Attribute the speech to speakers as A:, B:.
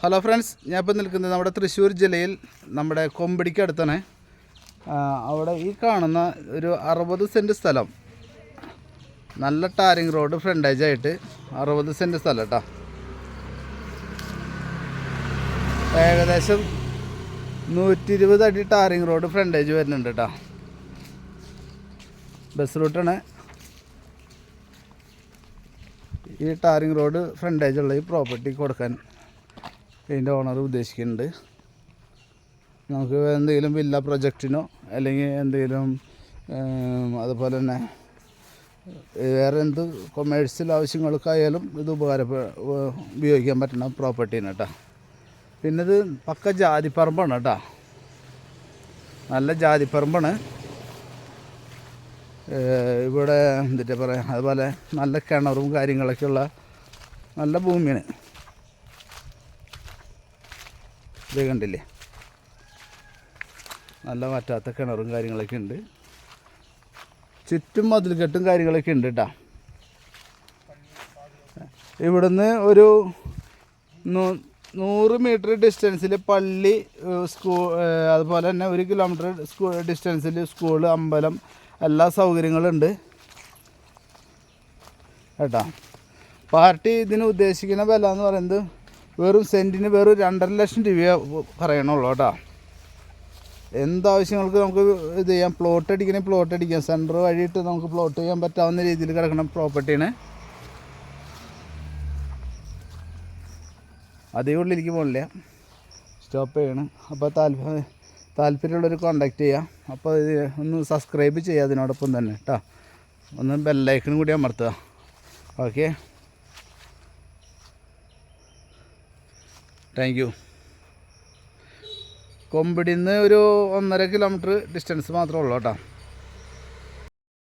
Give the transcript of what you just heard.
A: Hello friends ഞാൻ ഇപ്പോൾ നിൽക്കുന്നത് നമ്മുടെ തൃശ്ശൂർ ജില്ലയിൽ നമ്മുടെ കൊമ്പടിക്ക് അടുത്താണ്. അവിടെ ഈ കാണുന്ന ഒരു അറുപത് സെന്റ് സ്ഥലം. നല്ല ടാരിങ് റോഡ് ഫ്രണ്ടേജ് ആയിട്ട് അറുപത് സെന്റ് സ്ഥലം കേട്ടോ ഏകദേശം നൂറ്റി ഇരുപത് അടി ടാറിങ് റോഡ് ഫ്രണ്ടേജ് വരുന്നുണ്ട് കേട്ടോ ബസ് റൂട്ടാണ്. ഈ ടാറിങ് റോഡ് ഫ്രണ്ടേജുള്ള ഈ പ്രോപ്പർട്ടി കൊടുക്കാൻ ഇതിന്റെ ഓണർ ഉദ്ദേശിക്കുന്നുണ്ട്. നമുക്ക് എന്തെങ്കിലും വില്ല പ്രൊജക്റ്റിനോ അല്ലെങ്കിൽ എന്തെങ്കിലും അതുപോലെ തന്നെ വേറെ എന്ത് കൊമേഴ്സ്യൽ ആവശ്യങ്ങൾക്കായാലും ഇത് ഉപകാരപ്പെ ഉപയോഗിക്കാൻ പറ്റുന്ന പ്രോപ്പർട്ടിയാണ് കേട്ടോ. പിന്നെ ഇത് പക്ക ജാതിപ്പറമ്പാണ് കേട്ടോ. നല്ല ജാതിപ്പറമ്പാണ്. ഇവിടെ എന്തിട്ട് പറയാം അതുപോലെ നല്ല കിണറും കാര്യങ്ങളൊക്കെയുള്ള നല്ല ഭൂമിയാണ്. ഇത് കണ്ടില്ലേ? നല്ല വറ്റാത്ത കിണറും കാര്യങ്ങളൊക്കെ ഉണ്ട്. ചുറ്റും മതിൽക്കെട്ടും കാര്യങ്ങളൊക്കെ ഉണ്ട് കേട്ടോ ഇവിടുന്ന് ഒരു നൂറ് മീറ്റർ ഡിസ്റ്റൻസിൽ പള്ളി സ്കൂൾ അതുപോലെ തന്നെ ഒരു കിലോമീറ്റർ സ്കൂ ഡിസ്റ്റൻസിൽ സ്കൂൾ അമ്പലം എല്ലാ സൗകര്യങ്ങളും ഉണ്ട് കേട്ടോ? പാർട്ടി ഇതിന് ഉദ്ദേശിക്കുന്ന വില എന്ന് പറയുന്നത് വെറും സെന്റിന് വെറും രണ്ടര ലക്ഷം രൂപയെ പറയണുള്ളൂ കേട്ടോ. എന്താവശ്യങ്ങൾക്ക് നമുക്ക് ഇത് ചെയ്യാം. പ്ലോട്ട് അടിക്കണേ പ്ലോട്ട് അടിക്കാം. സെന്റർ വഴിയിട്ട് നമുക്ക് പ്ലോട്ട് ചെയ്യാൻ പറ്റാവുന്ന രീതിയിൽ കിടക്കണം പ്രോപ്പർട്ടിയാണ് അതേ ഉള്ളിലേക്ക് പോകണില്ല സ്റ്റോപ്പ് ചെയ്യണം. അപ്പോൾ താല്പര്യം താല്പര്യമുള്ളവർ കോണ്ടാക്ട് ചെയ്യാം. അപ്പോൾ ഇത് ഒന്ന് സബ്സ്ക്രൈബ് ചെയ്യുക അതിനോടൊപ്പം തന്നെ കേട്ടോ ഒന്ന് ബെല്ലൈക്കണും കൂടി അമർത്തുക. ഓക്കെ താങ്ക് യു കൊമ്പിടിന്ന് ഒരു ഒന്നര കിലോമീറ്റർ ഡിസ്റ്റൻസ് മാത്രമേ ഉള്ളൂ കേട്ടോ